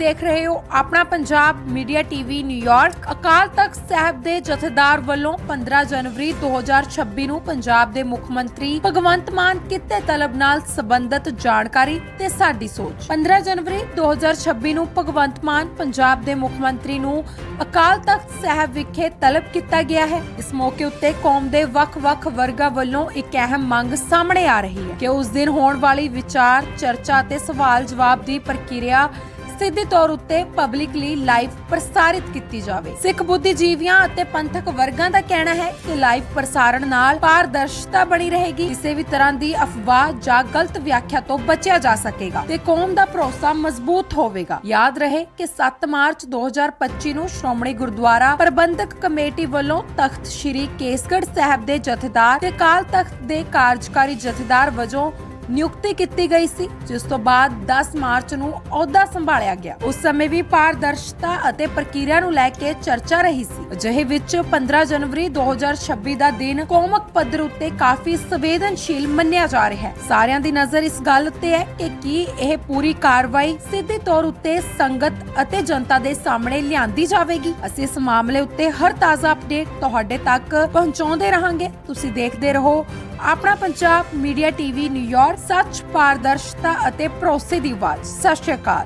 ਦੇਖ ਰਹੇ ਹੋ ਆਪਣਾ Punjab media TV New York Akal Takht Sahib ਦੇ ਜਥੇਦਾਰ ਵੱਲੋਂ 15 ਜਨਵਰੀ 2026 ਨੂੰ ਪੰਜਾਬ ਦੇ ਮੁੱਖ ਮੰਤਰੀ ਭਗਵੰਤ ਮਾਨ ਕਿੱਤੇ ਤਲਬ ਨਾਲ ਸੰਬੰਧਿਤ ਜਾਣਕਾਰੀ ਤੇ ਸਾਡੀ ਸੋਚ। 15 ਜਨਵਰੀ 2026 ਨੂੰ ਭਗਵੰਤ ਮਾਨ ਪੰਜਾਬ ਦੇ ਮੁੱਖ ਮੰਤਰੀ ਨੂੰ ਅਕਾਲ ਤਖਤ ਸਾਹਿਬ ਵਿਖੇ ਤਲਬ ਕੀਤਾ ਗਿਆ ਹੈ। ਇਸ ਮੌਕੇ ਉੱਤੇ ਕੌਮ ਦੇ ਵੱਖ-ਵੱਖ ਵਰਗਾਂ ਵੱਲੋਂ ਇੱਕ ਅਹਿਮ ਮੰਗ ਸਾਹਮਣੇ ਆ ਰਹੀ ਹੈ ਕਿ ਉਸ ਦਿਨ ਹੋਣ ਵਾਲੀ ਵਿਚਾਰ, ਚਰਚਾ ਤੇ ਸਵਾਲ ਜਵਾਬ ਦੀ ਪ੍ਰਕਿਰਿਆ ਸਿੱਧੇ ਤੌਰ ਉੱਤੇ ਪਬਲਿਕਲੀ ਲਾਈਵ ਪ੍ਰਸਾਰਿਤ ਕੀਤੀ ਜਾਵੇ। ਸਿੱਖ ਬੁੱਧੀਜੀਵੀਆਂ ਅਤੇ ਪੰਥਕ ਵਰਗਾਂ ਦਾ ਕਹਿਣਾ ਹੈ ਕਿ ਲਾਈਵ ਪ੍ਰਸਾਰਣ ਨਾਲ ਪਾਰਦਰਸ਼ਤਾ ਬਣੀ ਰਹੇਗੀ, ਕਿਸੇ ਵੀ ਤਰ੍ਹਾਂ ਦੀ ਅਫਵਾਹ ਜਾਂ ਗਲਤ ਵਿਆਖਿਆ ਤੋਂ ਬਚਿਆ ਜਾ ਸਕੇਗਾ ਤੇ ਕੌਮ ਦਾ ਭਰੋਸਾ ਮਜ਼ਬੂਤ ਹੋਵੇਗਾ। ਯਾਦ ਰਹੇ ਕਿ 7 ਮਾਰਚ 2025 ਨੂੰ ਸ਼੍ਰੋਮਣੀ ਗੁਰਦੁਆਰਾ ਪ੍ਰਬੰਧਕ ਕਮੇਟੀ ਵੱਲੋਂ ਤਖਤ ਸ੍ਰੀ ਕੇਸਗੜ੍ਹ ਸਾਹਿਬ ਦੇ ਜਥੇਦਾਰ ਤੇ ਕਾਲ ਤਖਤ ਦੇ ਕਾਰਜਕਾਰੀ ਜਥੇਦਾਰ ਵਜੋਂ ਨਿਯੁਕਤੀ ਕੀਤੀ ਗਈ ਸੀ, ਜਿਸ ਤੋਂ ਬਾਅਦ 10 ਮਾਰਚ ਨੂੰ ਅਹੁਦਾ ਸੰਭਾਲਿਆ ਗਿਆ। ਉਸ ਸਮੇਂ ਵੀ ਪਾਰਦਰਸ਼ਤਾ ਅਤੇ ਪ੍ਰਕਿਰਿਆ ਨੂੰ ਲੈ ਕੇ ਚਰਚਾ ਰਹੀ ਸੀ। ਅਜਿਹੇ ਵਿੱਚ 15 ਜਨਵਰੀ 2026 ਦਾ ਦਿਨ ਕੌਮਕ ਪੱਧਰ ਉੱਤੇ ਕਾਫੀ ਸੰਵੇਦਨਸ਼ੀਲ ਮੰਨਿਆ ਜਾ ਰਿਹਾ ਹੈ। ਸਾਰਿਆਂ ਦੀ ਨਜ਼ਰ ਇਸ ਗੱਲ ਉੱਤੇ ਹੈ ਕਿ ਕੀ ਇਹ ਪੂਰੀ ਕਾਰਵਾਈ ਸਿੱਧੇ ਤੌਰ ਉੱਤੇ ਸੰਗਤ ਅਤੇ ਜਨਤਾ ਦੇ ਸਾਹਮਣੇ ਲਿਆਂਦੀ ਜਾਵੇਗੀ। ਅਸੀਂ ਇਸ ਮਾਮਲੇ ਉੱਤੇ ਹਰ ਤਾਜ਼ਾ ਅਪਡੇਟ ਤੁਹਾਡੇ ਤੱਕ ਪਹੁੰਚਾਉਂਦੇ ਰਹਾਂਗੇ। ਤੁਸੀਂ ਦੇਖਦੇ ਰਹੋ ਆਪਣਾ ਪੰਜਾਬ ਮੀਡੀਆ ਟੀਵੀ ਨਿਊਯਾਰਕ ਸੱਚ ਪਾਰਦਰਸ਼ਤਾ ਅਤੇ ਭਰੋਸੇ ਦੀ ਆਵਾਜ਼। ਸਤਿ ਸ਼੍ਰੀ ਅਕਾਲ।